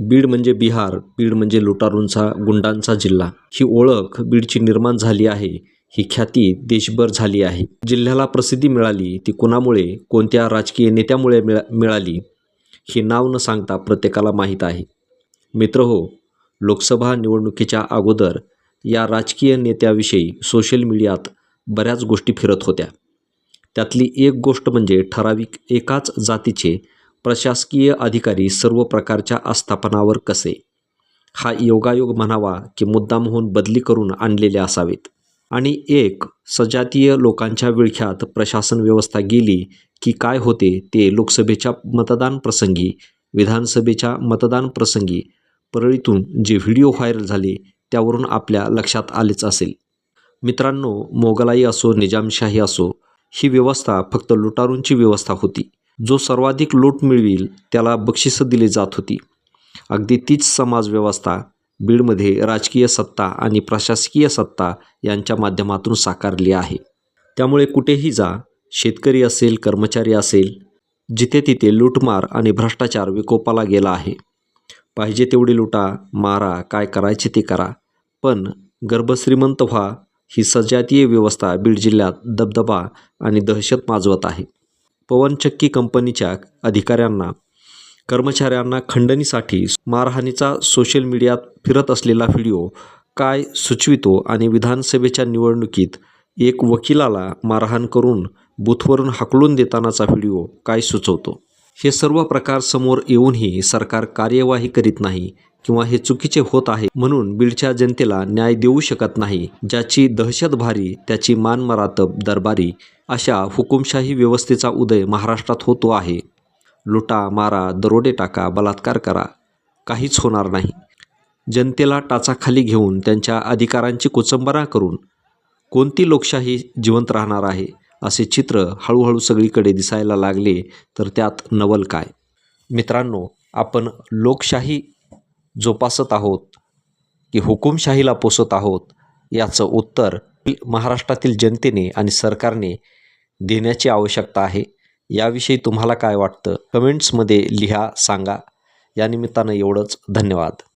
बीड म्हणजे बिहार बीड म्हणजे लुटारूंचा गुंडांचा जिल्हा. ही ओळख बीडची निर्माण झाली आहे. ही ख्याती देशभर झाली आहे. जिल्ह्याला प्रसिद्धी मिळाली ती कुणामुळे कोणत्या राजकीय नेत्यामुळे मिळा मिळाली हे नाव न सांगता प्रत्येकाला माहीत आहे. मित्र हो लोकसभा निवडणुकीच्या अगोदर या राजकीय नेत्याविषयी सोशल मीडियात बऱ्याच गोष्टी फिरत होत्या. त्यातली एक गोष्ट म्हणजे ठराविक एकाच जातीचे प्रशासकीय अधिकारी सर्व प्रकारच्या आस्थापनावर कसे? हा योगायोग म्हणावा की मुद्दाम होऊन बदली करून आणलेले असावेत. आणि एक सजातीय लोकांच्या विळख्यात प्रशासन व्यवस्था गेली की काय होते ते लोकसभेच्या मतदान प्रसंगी विधानसभेच्या मतदान प्रसंगी परळीतून जे व्हिडिओ व्हायरल झाले त्यावरून आपल्या लक्षात आलेच असेल. मित्रांनो मोगलाई असो निजामशाही असो ही व्यवस्था फक्त लुटारूंची व्यवस्था होती. जो सर्वाधिक लूट मिळविल त्याला बक्षिसं दिली जात होती. अगदी तीच समाजव्यवस्था बीडमध्ये राजकीय सत्ता आणि प्रशासकीय सत्ता यांच्या माध्यमातून साकारली आहे. त्यामुळे कुठेही जा शेतकरी असेल कर्मचारी असेल जिथे तिथे लूटमार आणि भ्रष्टाचार विकोपाला गेला आहे. पाहिजे तेवढी लुटा मारा काय करायचे ते करा. पण गर्भश्रीमंत व्हा ही सजातीय व्यवस्था बीड जिल्ह्यात दबदबा आणि दहशत माजवत आहे. पवनचक्की कंपनीच्या अधिकाऱ्यांना कर्मचाऱ्यांना खंडणीसाठी मारहाणीचा सोशल मीडियात फिरत असलेला व्हिडिओ काय सुचवितो आणि विधानसभेच्या निवडणुकीत एक वकिलाला मारहाण करून बूथवरून हाकलून देतानाचा व्हिडिओ काय सुचवतो? हे सर्व प्रकार समोर येऊनही सरकार कार्यवाही करीत नाही किंवा हे चुकीचे होत आहे म्हणून बीडच्या जनतेला न्याय देऊ शकत नाही ज्याची दहशत भारी त्याची मानमरातब दरबारी अशा हुकुमशाही व्यवस्थेचा उदय महाराष्ट्रात होतो आहे. लुटा मारा दरोडे टाका बलात्कार करा काहीच होणार नाही. जनतेला टाचाखाली घेऊन त्यांच्या अधिकारांची कोचंबरा करून कोणती लोकशाही जिवंत राहणार आहे असे चित्र हळूहळू सगळीकडे दिसायला लागले तर त्यात नवल काय? मित्रांनो आपण लोकशाही जोपासत आहोत की हुकुमशाहीला पोसत आहोत याचं उत्तर महाराष्ट्रातील जनतेने आणि सरकारने देण्याची आवश्यकता आहे. याविषयी तुम्हाला काय वाटतं? कमेंट्समध्ये लिहा सांगा. या निमित्तानं एवढंच. धन्यवाद.